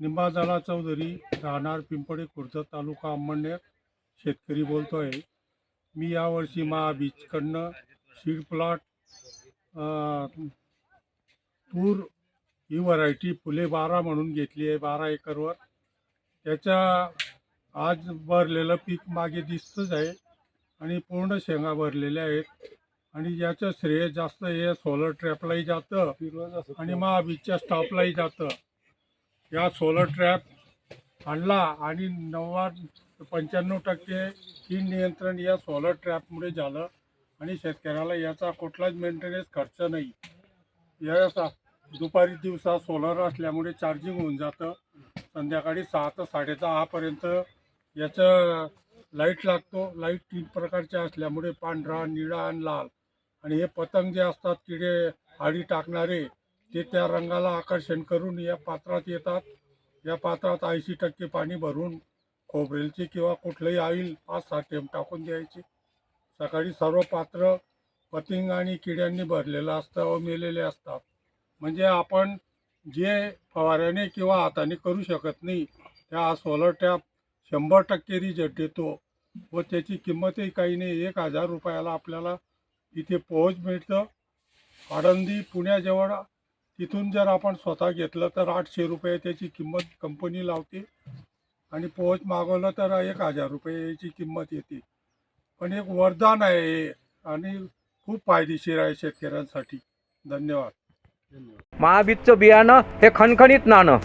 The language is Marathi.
अंबादाला चौधरी राहणार पिंपळे खुर्द तालुका अंमळनेर शेतकरी बोलतो आहे मी यावर्षी महाबीजकडनं सीड प्लॉट तूर ही व्हरायटी फुले बारा म्हणून घेतली आहे बारा एकरवर. त्याच्या आज भरलेलं पीक मागे दिसतंच आहे आणि पूर्ण शेंगा भरलेल्या आहेत. आणि याचं श्रेय जास्त हे सोलर ट्रॅपलाही जातं आणि महाबीजच्या स्टॉपलाही जातं. या सोलर ट्रॅप आणला आणि नव्वद पंच्याण्णव टक्के कीड नियंत्रण या सोलर ट्रॅपमुळे झालं आणि शेतकऱ्याला याचा कुठलाच मेंटेनन्स खर्च नाही. याचा दुपारी दिवसा सोलर असल्यामुळे चार्जिंग होऊन जातं. संध्याकाळी सहा ते साडेदहापर्यंत याचं लाइट लागतो. लाइट तीन प्रकारच्या असल्यामुळे पांढरा निळा आणि लाल. आणि हे पतंग जे असतात किडे आडी टाकणारे ते त्या रंगाला आकर्षण करून या पात्रात येतात. या पात्रात ऐंशी टक्के पाणी भरून खोबरेलचे किंवा कुठलंही आईल पाच सहा टेम टाकून द्यायचे. सकाळी सर्व पात्र पतिंग आणि किड्यांनी भरलेलं असतं व मेलेले असतात. म्हणजे आपण जे फवाऱ्याने किंवा हाताने करू शकत नाही त्या सोलर टॅप शंभर टक्के रिजल्ट देतो व त्याची किंमतही काही नाही. एक हजार रुपयाला आपल्याला इथे पोहोच मिळतं. आळंदी पुण्याजवळ तिथून जर आपण स्वतः घेतलं तर आठशे रुपये त्याची किंमत कंपनी लावते. आणि पोहोच मागवलं तर एक हजार रुपयाची किंमत येते. पण एक वरदान आहे हे आणि खूप फायदेशीर आहे शेतकऱ्यांसाठी. धन्यवाद. महाबीजचं बियाणं हे खणखणीत नाणं.